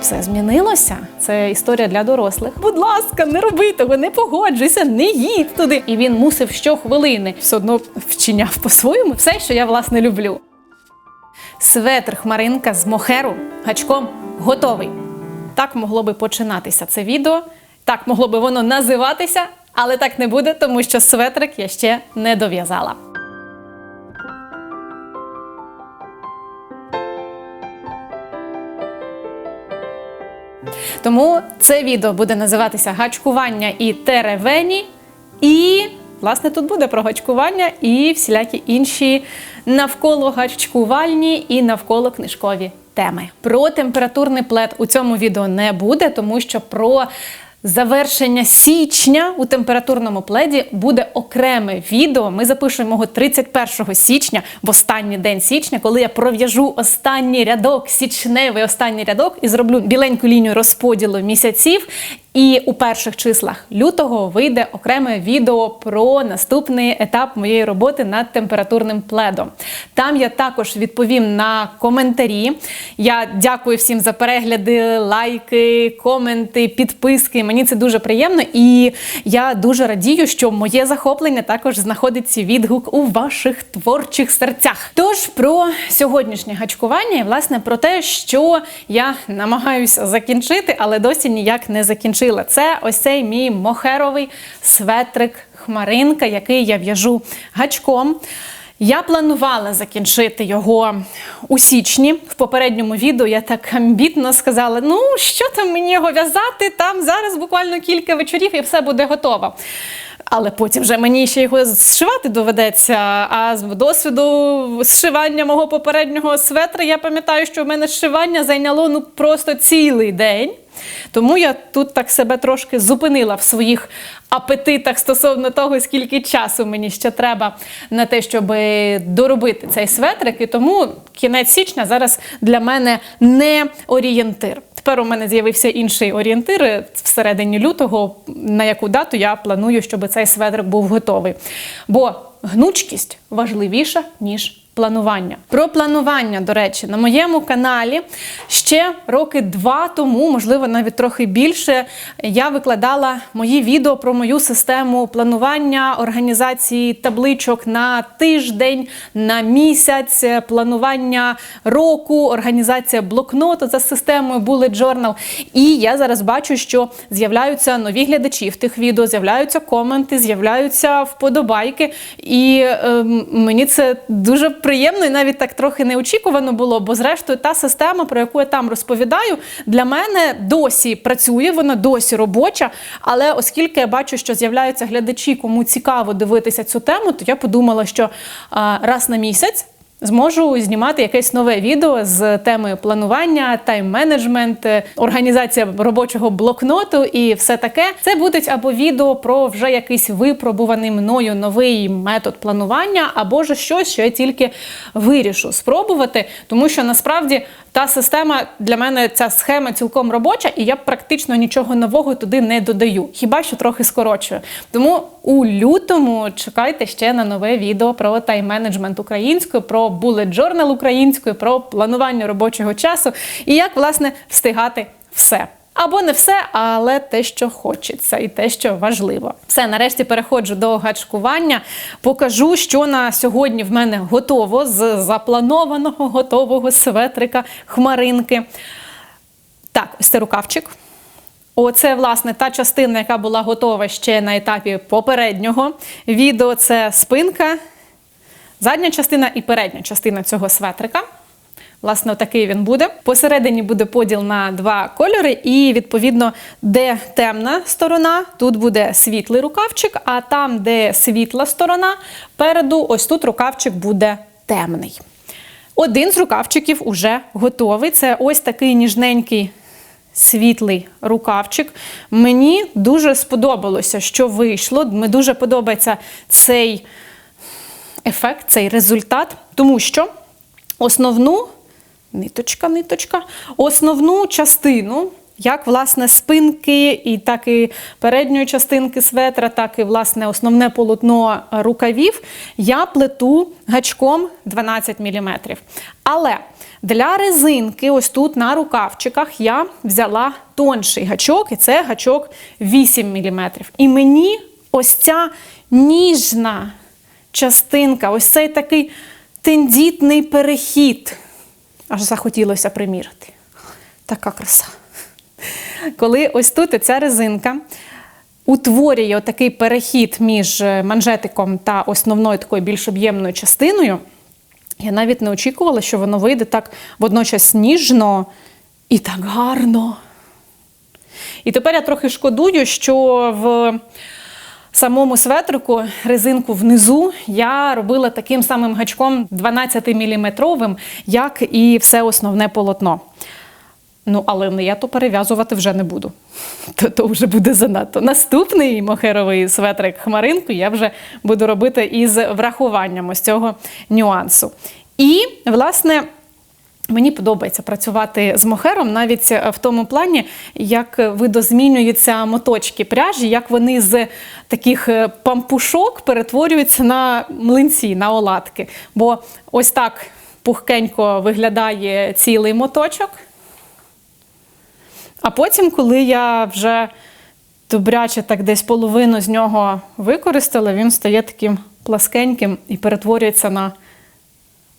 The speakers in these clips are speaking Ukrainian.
все змінилося. Це історія для дорослих. Будь ласка, не роби того, не погоджуйся, не їдь туди. І він мусив щохвилини все одно вчиняв по-своєму все, що я власне люблю. Светр хмаринка з мохеру гачком готовий. Так могло би починатися це відео. Так могло би воно називатися, але так не буде, тому що светрик я ще не дов'язала. Тому це відео буде називатися Гачкування і теревені. І, власне, тут буде про гачкування і всілякі інші навколо гачкувальні і навколо книжкові теми. Про температурний плед у цьому відео не буде, тому що про завершення січня у температурному пледі буде окреме відео. Ми запишемо його 31 січня, в останній день січня, коли я пров'яжу останній рядок, січневий останній рядок і зроблю біленьку лінію розподілу місяців. І у перших числах лютого вийде окреме відео про наступний етап моєї роботи над температурним пледом. Там я також відповім на коментарі. Я дякую всім за перегляди, лайки, коменти, підписки. Мені це дуже приємно, і я дуже радію, що моє захоплення також знаходить відгук у ваших творчих серцях. Тож про сьогоднішнє гачкування і власне про те, що я намагаюся закінчити, але досі ніяк не закінчила. Це ось цей мій мохеровий светрик хмаринка, який я в'яжу гачком. Я планувала закінчити його у січні. В попередньому відео я так амбітно сказала: ну, що там мені його в'язати? Там зараз буквально кілька вечорів і все буде готово. Але потім вже мені ще його зшивати доведеться. А з досвіду зшивання мого попереднього светра я пам'ятаю, що в мене зшивання зайняло ну просто цілий день. Тому я тут так себе трошки зупинила в своїх апетитах стосовно того, скільки часу мені ще треба на те, щоб доробити цей светрик. І тому кінець січня зараз для мене не орієнтир. Тепер у мене з'явився інший орієнтир всередині лютого, на яку дату я планую, щоб цей светрик був готовий. Бо гнучкість важливіша, ніж планування. Про планування, до речі, на моєму каналі ще роки два тому, можливо, навіть трохи більше, я викладала мої відео про мою систему планування, організації табличок на тиждень, на місяць, планування року, організація блокноту за системою Bullet Journal. І я зараз бачу, що з'являються нові глядачі в тих відео, з'являються коменти, з'являються вподобайки. І е, мені це дуже приємно і навіть так трохи неочікувано було, бо зрештою та система, про яку я там розповідаю, для мене досі працює, вона досі робоча. Але оскільки я бачу, що з'являються глядачі, кому цікаво дивитися цю тему, то я подумала, що раз на місяць. Зможу знімати якесь нове відео з темою планування, тайм-менеджмент, організація робочого блокноту і все таке. Це будуть або відео про вже якийсь випробуваний мною новий метод планування, або ж щось, що я тільки вирішу спробувати, тому що насправді та система для мене ця схема цілком робоча, і я практично нічого нового туди не додаю. Хіба що трохи скорочую. Тому у лютому чекайте ще на нове відео про тайм-менеджмент українською, про bullet journal українською, про планування робочого часу і як власне встигати все. Або не все, але те, що хочеться, і те, що важливо. Все, нарешті переходжу до гачкування. Покажу, що на сьогодні в мене готово з запланованого готового светрика хмаринки. Так, ось це рукавчик. Оце, власне, та частина, яка була готова ще на етапі попереднього відео. Це спинка, задня частина і передня частина цього светрика. Власне, такий він буде. Посередині буде поділ на два кольори, і, відповідно, де темна сторона, тут буде світлий рукавчик, а там, де світла сторона, переду, ось тут рукавчик буде темний. Один з рукавчиків уже готовий. Це ось такий ніжненький світлий рукавчик. Мені дуже сподобалося, що вийшло. Мені дуже подобається цей ефект, цей результат, тому що основну ниточка, ниточка, основну частину як власне спинки, і так і передньої частинки светра, так і власне основне полотно рукавів, я плету гачком 12 мм. Але для резинки, ось тут на рукавчиках, я взяла тонший гачок, і це гачок 8 мм. І мені ось ця ніжна частинка, ось цей такий тендітний перехід. Аж захотілося примірити. Така краса. Коли ось тут ця резинка утворює такий перехід між манжетиком та основною такою більш об'ємною частиною, я навіть не очікувала, що воно вийде так водночас ніжно і так гарно. І тепер я трохи шкодую, що в самому светрику резинку внизу я робила таким самим гачком 12-мм, як і все основне полотно. Ну, але я то перев'язувати вже не буду. То, то вже буде занадто. Наступний мохеровий светрик хмаринку я вже буду робити із врахуванням ось цього нюансу. І, власне, Мені подобається працювати з мохером навіть в тому плані, як видозмінюються моточки пряжі, як вони з таких пампушок перетворюються на млинці, на оладки. Бо ось так пухкенько виглядає цілий моточок. А потім, коли я вже добряче так десь половину з нього використала, він стає таким пласкеньким і перетворюється на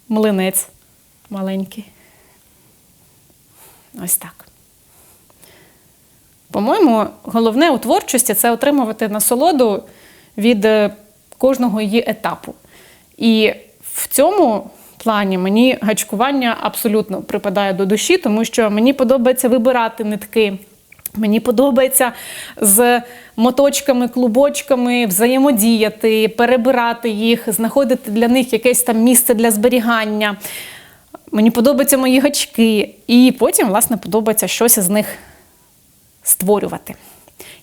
млинець маленький. Ось так. По-моєму, головне у творчості це отримувати насолоду від е, кожного її етапу. І в цьому плані мені гачкування абсолютно припадає до душі, тому що мені подобається вибирати нитки. Мені подобається з моточками, клубочками взаємодіяти, перебирати їх, знаходити для них якесь там місце для зберігання. Мені подобаються мої гачки, і потім, власне, подобається щось із них створювати.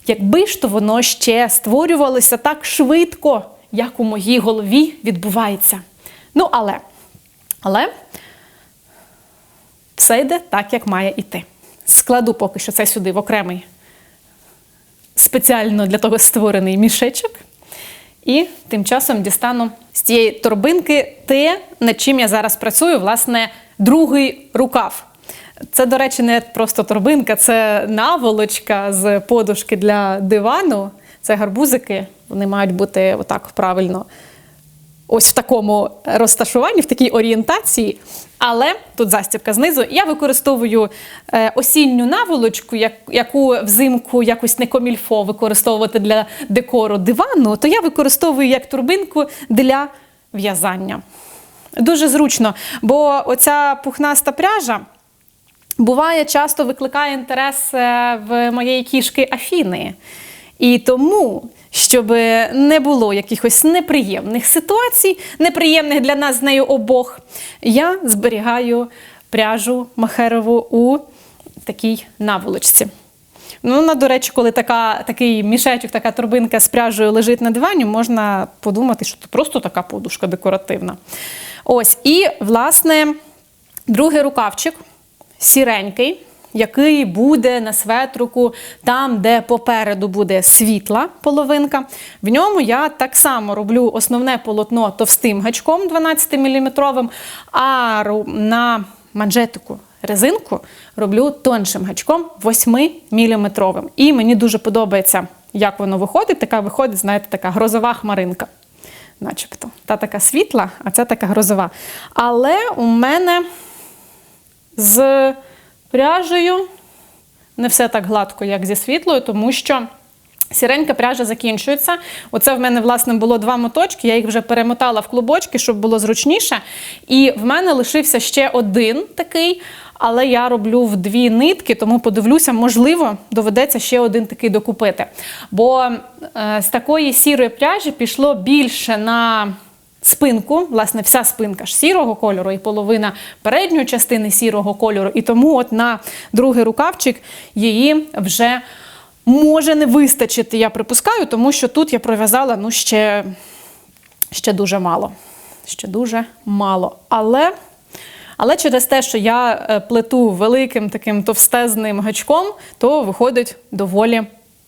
Якби ж то воно ще створювалося так швидко, як у моїй голові відбувається. Ну, але, але все йде так, як має йти. Складу поки що це сюди в окремий спеціально для того створений мішечок. І тим часом дістану з цієї торбинки те, над чим я зараз працюю, власне, другий рукав. Це, до речі, не просто торбинка, це наволочка з подушки для дивану. Це гарбузики, вони мають бути отак правильно. Ось в такому розташуванні, в такій орієнтації. Але тут застібка знизу. Я використовую е, осінню наволочку, як, яку взимку якось не комільфо використовувати для декору дивану, то я використовую як турбинку для в'язання. Дуже зручно, бо оця пухнаста пряжа буває часто викликає інтерес е, в моєї кішки Афіни. І тому, щоб не було якихось неприємних ситуацій, неприємних для нас з нею обох, я зберігаю пряжу махерову у такій наволочці. Ну, вона, до речі, коли така, такий мішечок, така торбинка з пряжею лежить на дивані, можна подумати, що це просто така подушка декоративна. Ось, і, власне, другий рукавчик сіренький який буде на светруку там, де попереду буде світла половинка. В ньому я так само роблю основне полотно товстим гачком 12-мм, а на манжетику резинку роблю тоншим гачком 8-мм. І мені дуже подобається, як воно виходить. Така виходить, знаєте, така грозова хмаринка. Начебто. Та така світла, а ця така грозова. Але у мене з пряжею. Не все так гладко, як зі світлою, тому що сіренька пряжа закінчується. Оце в мене, власне, було два моточки, я їх вже перемотала в клубочки, щоб було зручніше. І в мене лишився ще один такий, але я роблю в дві нитки, тому подивлюся, можливо, доведеться ще один такий докупити. Бо е, з такої сірої пряжі пішло більше на спинку, власне, вся спинка ж сірого кольору і половина передньої частини сірого кольору. І тому от на другий рукавчик її вже може не вистачити, я припускаю, тому що тут я пров'язала ну, ще, ще дуже мало. Ще дуже мало. Але Але через те, що я е, плету великим таким товстезним гачком, то виходить доволі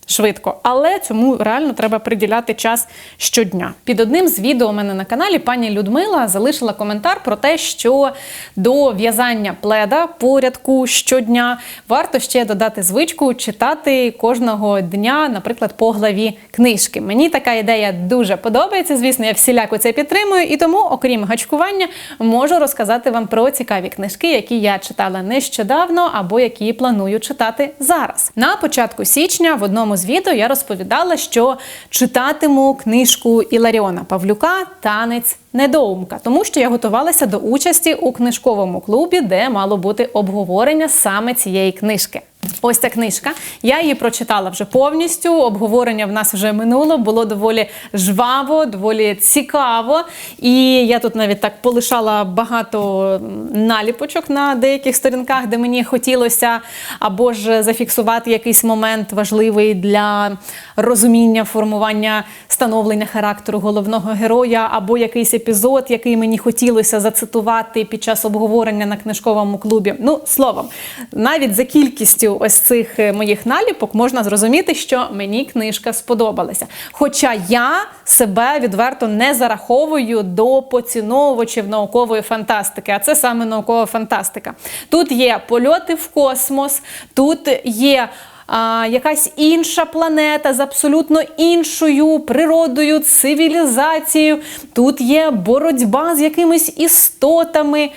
швидко. Але цьому реально треба приділяти час щодня. Під одним з відео у мене на каналі пані Людмила залишила коментар про те, що до в'язання пледа по рядку щодня варто ще додати звичку читати кожного дня, наприклад, по главі книжки. Мені така ідея дуже подобається. Звісно, я всіляко це підтримую, і тому, окрім гачкування, можу розказати вам про цікаві книжки, які я читала нещодавно або які планую читати зараз. На початку січня в одному з відео я розповідала, що читатиму книжку Іларіона Павлюка Танець недоумка, тому що я готувалася до участі у книжковому клубі, де мало бути обговорення саме цієї книжки. Ось ця книжка. Я її прочитала вже повністю. Обговорення в нас вже минуло, було доволі жваво, доволі цікаво. І я тут навіть так полишала багато наліпочок на деяких сторінках, де мені хотілося або ж зафіксувати якийсь момент важливий для розуміння, формування становлення характеру головного героя, або якийсь епізод, який мені хотілося зацитувати під час обговорення на книжковому клубі. Ну, словом, навіть за кількістю ось цих е, моїх наліпок можна зрозуміти, що мені книжка сподобалася. Хоча я себе відверто не зараховую до поціновувачів наукової фантастики, а це саме наукова фантастика. Тут є польоти в космос, тут є. А, якась інша планета з абсолютно іншою природою, цивілізацією. Тут є боротьба з якимись істотами.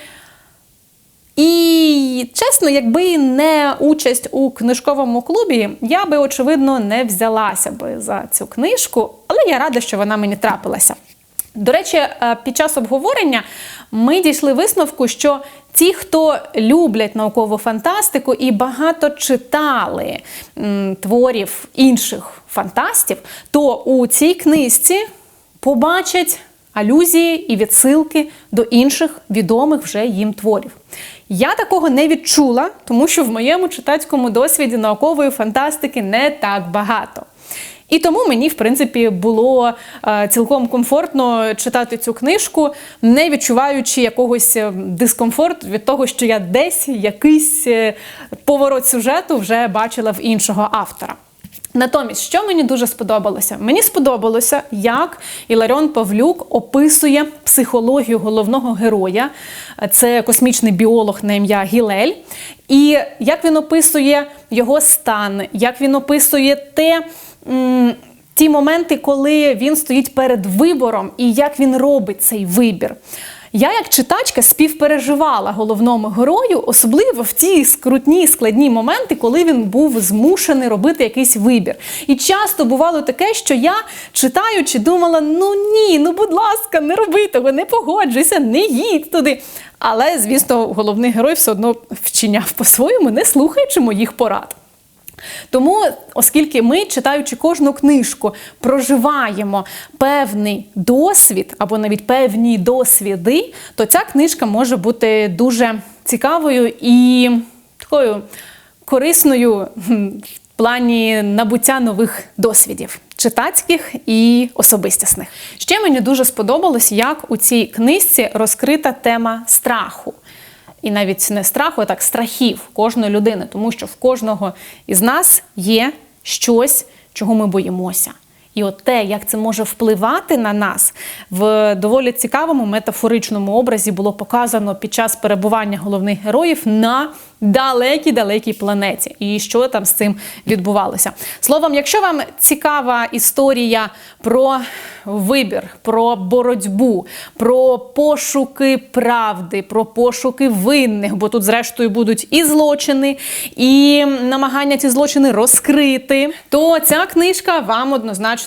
І чесно, якби не участь у книжковому клубі, я би, очевидно, не взялася би за цю книжку, але я рада, що вона мені трапилася. До речі, е, під час обговорення ми дійшли висновку, що ті, хто люблять наукову фантастику і багато читали творів інших фантастів, то у цій книжці побачать алюзії і відсилки до інших відомих вже їм творів. Я такого не відчула, тому що в моєму читацькому досвіді наукової фантастики не так багато. І тому мені, в принципі, було е, цілком комфортно читати цю книжку, не відчуваючи якогось е, дискомфорту від того, що я десь якийсь е, поворот сюжету вже бачила в іншого автора. Натомість, що мені дуже сподобалося? Мені сподобалося, як Іларіон Павлюк описує психологію головного героя, це космічний біолог на ім'я Гілель, і як він описує його стан, як він описує те. Ті моменти, коли він стоїть перед вибором і як він робить цей вибір. Я, як читачка, співпереживала головному герою, особливо в ті скрутні складні моменти, коли він був змушений робити якийсь вибір. І часто бувало таке, що я, читаючи, думала: ну ні, ну будь ласка, не роби того, не погоджуйся, не їдь туди. Але, звісно, головний герой все одно вчиняв по-своєму, не слухаючи моїх порад. Тому, оскільки ми, читаючи кожну книжку, проживаємо певний досвід або навіть певні досвіди, то ця книжка може бути дуже цікавою і такою корисною в плані набуття нових досвідів. Читацьких і особистісних. Ще мені дуже сподобалось, як у цій книжці розкрита тема страху і навіть не страху, а так страхів кожної людини, тому що в кожного із нас є щось, чого ми боїмося. І от те, як це може впливати на нас, в доволі цікавому метафоричному образі було показано під час перебування головних героїв на далекій-далекій планеті. І що там з цим відбувалося. Словом, якщо вам цікава історія про вибір, про боротьбу, про пошуки правди, про пошуки винних, бо тут, зрештою, будуть і злочини, і намагання ці злочини розкрити, то ця книжка вам однозначно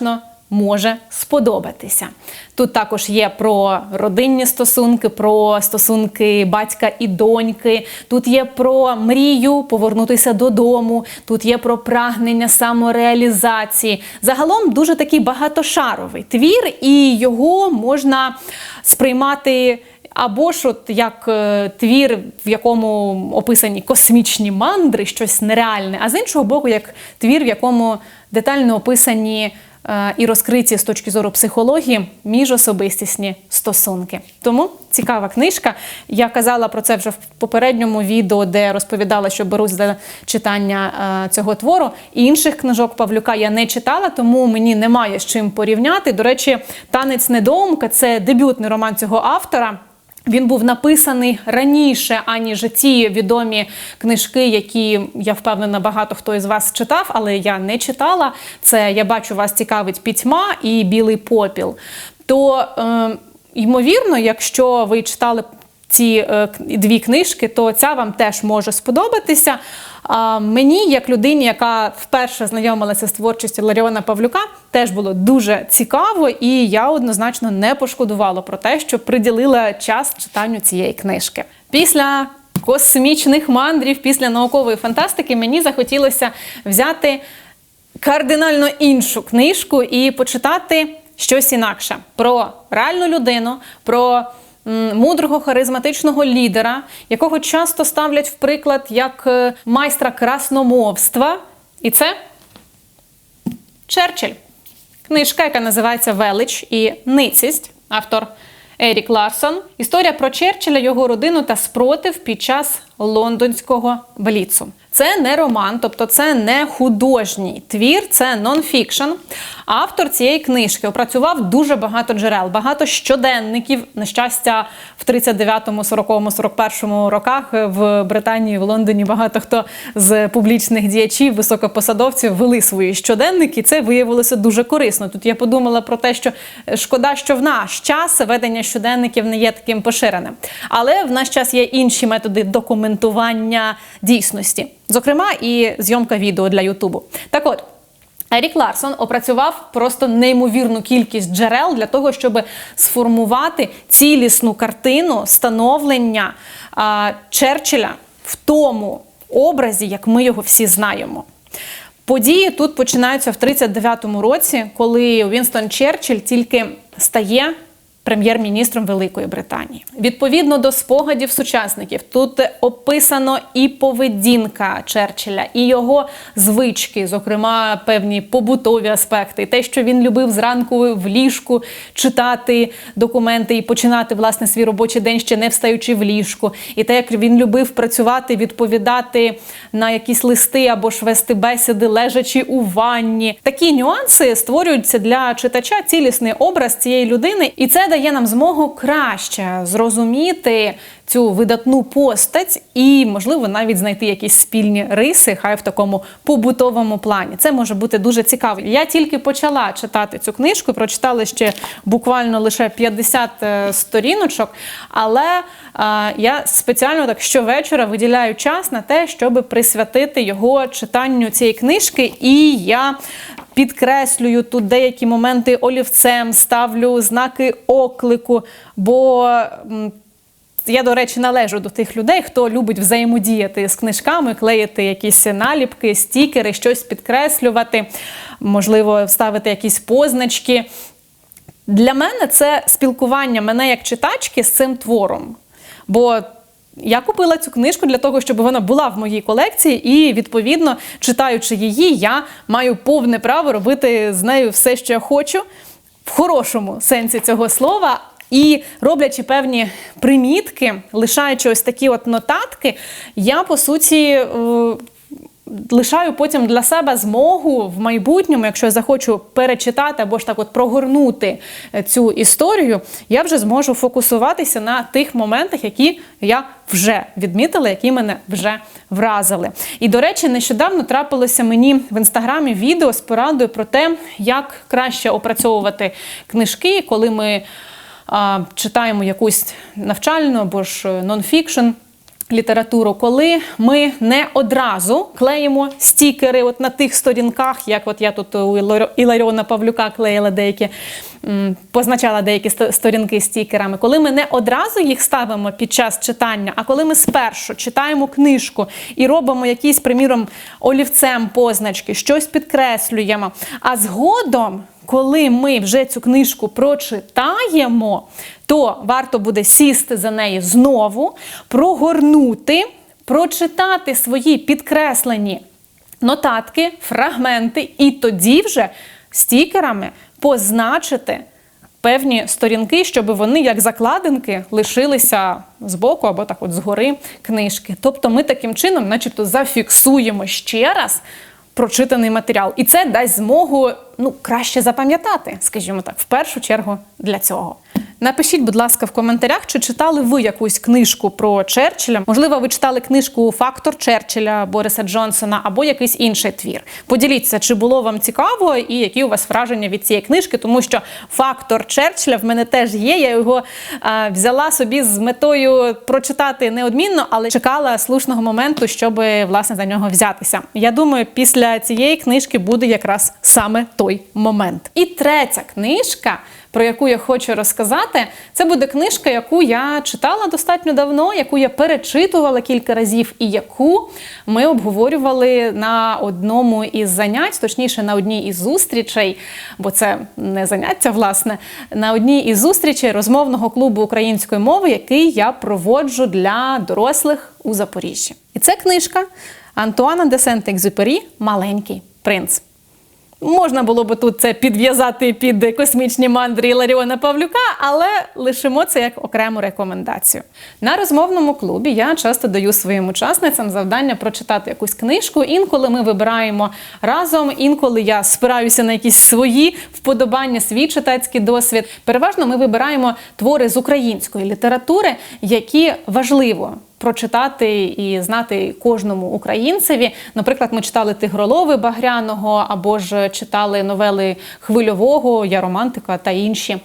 може сподобатися. Тут також є про родинні стосунки, про стосунки батька і доньки. Тут є про мрію повернутися додому. Тут є про прагнення самореалізації. Загалом дуже такий багатошаровий твір, і його можна сприймати. Або ж от як е, твір, в якому описані космічні мандри, щось нереальне, а з іншого боку, як твір, в якому детально описані і розкриті з точки зору психології міжособистісні стосунки. Тому цікава книжка. Я казала про це вже в попередньому відео, де розповідала, що берусь за читання е, цього твору. Інших книжок Павлюка я не читала, тому мені немає з чим порівняти. До речі, танець недоумка це дебютний роман цього автора. Він був написаний раніше, аніж ті відомі книжки, які я впевнена, багато хто із вас читав, але я не читала. Це я бачу, вас цікавить пітьма і білий попіл. То е, ймовірно, якщо ви читали ці е, дві книжки, то ця вам теж може сподобатися. А мені, як людині, яка вперше знайомилася з творчістю Ларіона Павлюка, теж було дуже цікаво, і я однозначно не пошкодувала про те, що приділила час читанню цієї книжки. Після космічних мандрів, після наукової фантастики, мені захотілося взяти кардинально іншу книжку і почитати щось інакше про реальну людину, про мудрого харизматичного лідера, якого часто ставлять в приклад як е, майстра красномовства. І це Черчилль. Книжка, яка називається Велич і ницість, автор Ерік Ларсон. Історія про Черчилля, його родину та спротив під час лондонського бліцу. Це не роман, тобто це не художній твір, це нонфікшн. Автор цієї книжки опрацював дуже багато джерел, багато щоденників. На щастя, в 39-му, 40-му, 41-му роках в Британії, в Лондоні багато хто з публічних діячів, високопосадовців вели свої щоденники. Це виявилося дуже корисно. Тут я подумала про те, що шкода, що в наш час ведення щоденників не є таким поширеним. Але в наш час є інші методи документування дійсності, зокрема, і зйомка відео для Ютубу. Так от. Ерік Ларсон опрацював просто неймовірну кількість джерел для того, щоб сформувати цілісну картину становлення а, Черчилля в тому образі, як ми його всі знаємо. Події тут починаються в 39-му році, коли Вінстон Черчилль тільки стає прем'єр-міністром Великої Британії. Відповідно до спогадів сучасників, тут описано і поведінка Черчилля, і його звички, зокрема певні побутові аспекти, те, що він любив зранку в ліжку читати документи і починати власне свій робочий день ще не встаючи в ліжку, і те, як він любив працювати, відповідати на якісь листи або ж вести бесіди, лежачи у ванні. Такі нюанси створюються для читача цілісний образ цієї людини, і це дає нам змогу краще зрозуміти цю видатну постать і, можливо, навіть знайти якісь спільні риси, хай в такому побутовому плані. Це може бути дуже цікаво. Я тільки почала читати цю книжку, прочитала ще буквально лише 50 е, сторіночок, але е, я спеціально так щовечора виділяю час на те, щоб присвятити його читанню цієї книжки, і я підкреслюю тут деякі моменти олівцем, ставлю знаки оклику, бо. я, до речі, належу до тих людей, хто любить взаємодіяти з книжками, клеїти якісь наліпки, стікери, щось підкреслювати, можливо, ставити якісь позначки. Для мене це спілкування мене як читачки з цим твором. Бо я купила цю книжку для того, щоб вона була в моїй колекції, і відповідно, читаючи її, я маю повне право робити з нею все, що я хочу, в хорошому сенсі цього слова. І роблячи певні примітки, лишаючи ось такі от нотатки, я по суті. Лишаю потім для себе змогу в майбутньому, якщо я захочу перечитати або ж так от прогорнути е, цю історію, я вже зможу фокусуватися на тих моментах, які я вже відмітила, які мене вже вразили. І до речі, нещодавно трапилося мені в інстаграмі відео з порадою про те, як краще опрацьовувати книжки, коли ми читаємо якусь навчальну або ж е, нонфікшн літературу, коли ми не одразу клеїмо стікери от на тих сторінках, як от я тут у Ілар- Іларіона Павлюка клеїла деякі, позначала деякі сторінки стікерами, коли ми не одразу їх ставимо під час читання, а коли ми спершу читаємо книжку і робимо якісь, приміром, олівцем позначки, щось підкреслюємо, а згодом. Коли ми вже цю книжку прочитаємо, то варто буде сісти за неї знову, прогорнути, прочитати свої підкреслені нотатки, фрагменти, і тоді вже стікерами позначити певні сторінки, щоб вони, як закладинки, лишилися збоку або так от згори книжки. Тобто ми таким чином, начебто, зафіксуємо ще раз прочитаний матеріал. І це дасть змогу ну, краще запам'ятати, скажімо так, в першу чергу для цього. Напишіть, будь ласка, в коментарях, чи читали ви якусь книжку про Черчилля. Можливо, ви читали книжку Фактор Черчилля Бориса Джонсона або якийсь інший твір. Поділіться, чи було вам цікаво і які у вас враження від цієї книжки, тому що фактор Черчилля в мене теж є. Я його а, взяла собі з метою прочитати неодмінно, але чекала слушного моменту, щоб власне за нього взятися. Я думаю, після цієї книжки буде якраз саме той момент. І третя книжка про яку я хочу розказати, це буде книжка, яку я читала достатньо давно, яку я перечитувала кілька разів, і яку ми обговорювали на одному із занять, точніше на одній із зустрічей, бо це не заняття, власне, на одній із зустрічей розмовного клубу української мови, який я проводжу для дорослих у Запоріжжі. І це книжка Антуана де Сент-Екзюпері Маленький принц. Можна було би тут це підв'язати під космічні мандри Іларіона Павлюка, але лишимо це як окрему рекомендацію. На розмовному клубі я часто даю своїм учасницям завдання прочитати якусь книжку. Інколи ми вибираємо разом, інколи я спираюся на якісь свої вподобання, свій читацький досвід. Переважно ми вибираємо твори з української літератури, які важливо прочитати і знати кожному українцеві. Наприклад, ми читали Тигролови Багряного або ж читали новели Хвильового, Я романтика та інші.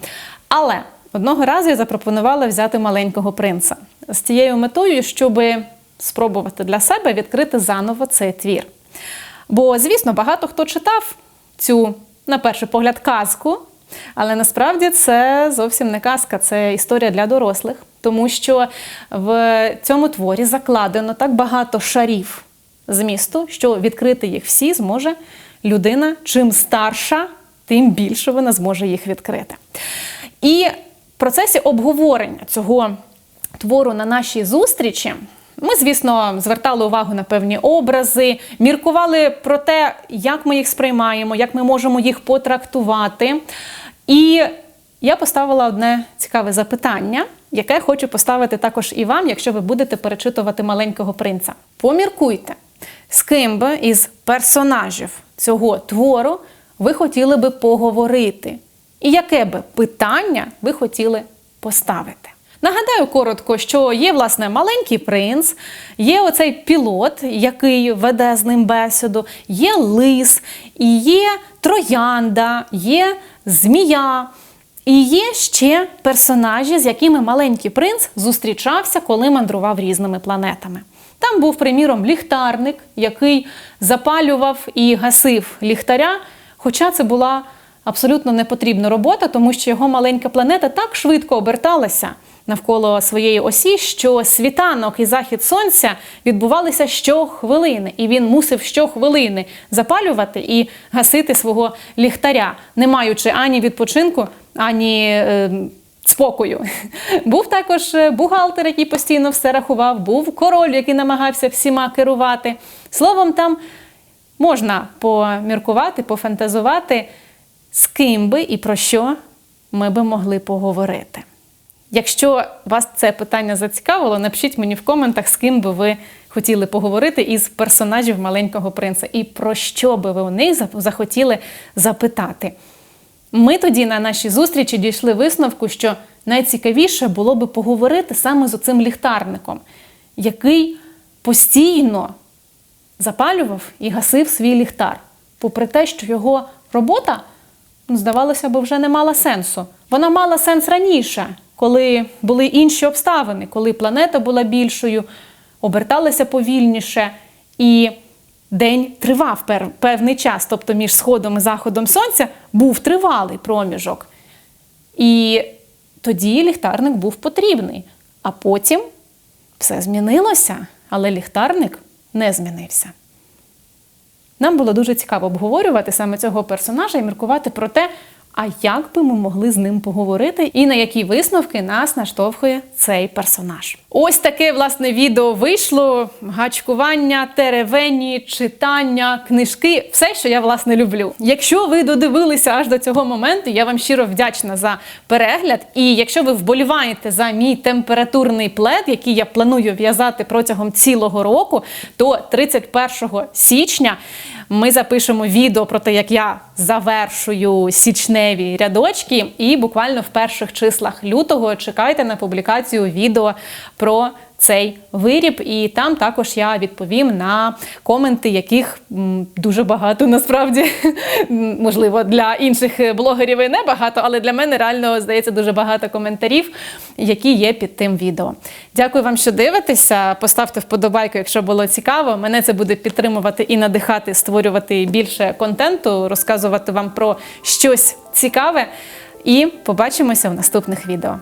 Але одного разу я запропонувала взяти маленького принца з тією метою, щоб спробувати для себе відкрити заново цей твір. Бо, звісно, багато хто читав цю, на перший погляд, казку. Але насправді це зовсім не казка, це історія для дорослих, тому що в цьому творі закладено так багато шарів змісту, що відкрити їх всі зможе людина. Чим старша, тим більше вона зможе їх відкрити. І в процесі обговорення цього твору на нашій зустрічі. Ми, звісно, звертали увагу на певні образи, міркували про те, як ми їх сприймаємо, як ми можемо їх потрактувати. І я поставила одне цікаве запитання, яке хочу поставити також і вам, якщо ви будете перечитувати маленького принца. Поміркуйте, з ким би із персонажів цього твору ви хотіли би поговорити, і яке би питання ви хотіли поставити. Нагадаю коротко, що є власне маленький принц, є оцей пілот, який веде з ним бесіду, є лис, і є троянда, є змія. І є ще персонажі, з якими маленький принц зустрічався, коли мандрував різними планетами. Там був, приміром, ліхтарник, який запалював і гасив ліхтаря, хоча це була абсолютно непотрібна робота, тому що його маленька планета так швидко оберталася навколо своєї осі, що світанок і захід сонця відбувалися щохвилини, і він мусив щохвилини запалювати і гасити свого ліхтаря, не маючи ані відпочинку, ані. Е, Спокою. Був також бухгалтер, який постійно все рахував, був король, який намагався всіма керувати. Словом, там можна поміркувати, пофантазувати, з ким би і про що ми би могли поговорити. Якщо вас це питання зацікавило, напишіть мені в коментах, з ким би ви хотіли поговорити із персонажів маленького принца, і про що би ви у них захотіли запитати. Ми тоді на нашій зустрічі дійшли висновку, що найцікавіше було би поговорити саме з оцим ліхтарником, який постійно запалював і гасив свій ліхтар, попри те, що його робота, ну, здавалося б, вже не мала сенсу. Вона мала сенс раніше коли були інші обставини, коли планета була більшою, оберталася повільніше, і день тривав певний час, тобто між сходом і заходом сонця був тривалий проміжок. І тоді ліхтарник був потрібний. А потім все змінилося, але ліхтарник не змінився. Нам було дуже цікаво обговорювати саме цього персонажа і міркувати про те, А як би ми могли з ним поговорити, і на які висновки нас наштовхує цей персонаж? Ось таке власне відео вийшло: гачкування, теревені, читання, книжки все, що я власне люблю. Якщо ви додивилися аж до цього моменту, я вам щиро вдячна за перегляд. І якщо ви вболіваєте за мій температурний плед, який я планую в'язати протягом цілого року, то 31 січня ми запишемо відео про те, як я завершую січневі рядочки, і буквально в перших числах лютого чекайте на публікацію відео про цей виріб, і там також я відповім на коменти, яких дуже багато насправді можливо для інших блогерів і не багато, але для мене реально здається дуже багато коментарів, які є під тим відео. Дякую вам, що дивитеся. Поставте вподобайку, якщо було цікаво. Мене це буде підтримувати і надихати створювати більше контенту, розказувати вам про щось цікаве. І побачимося в наступних відео.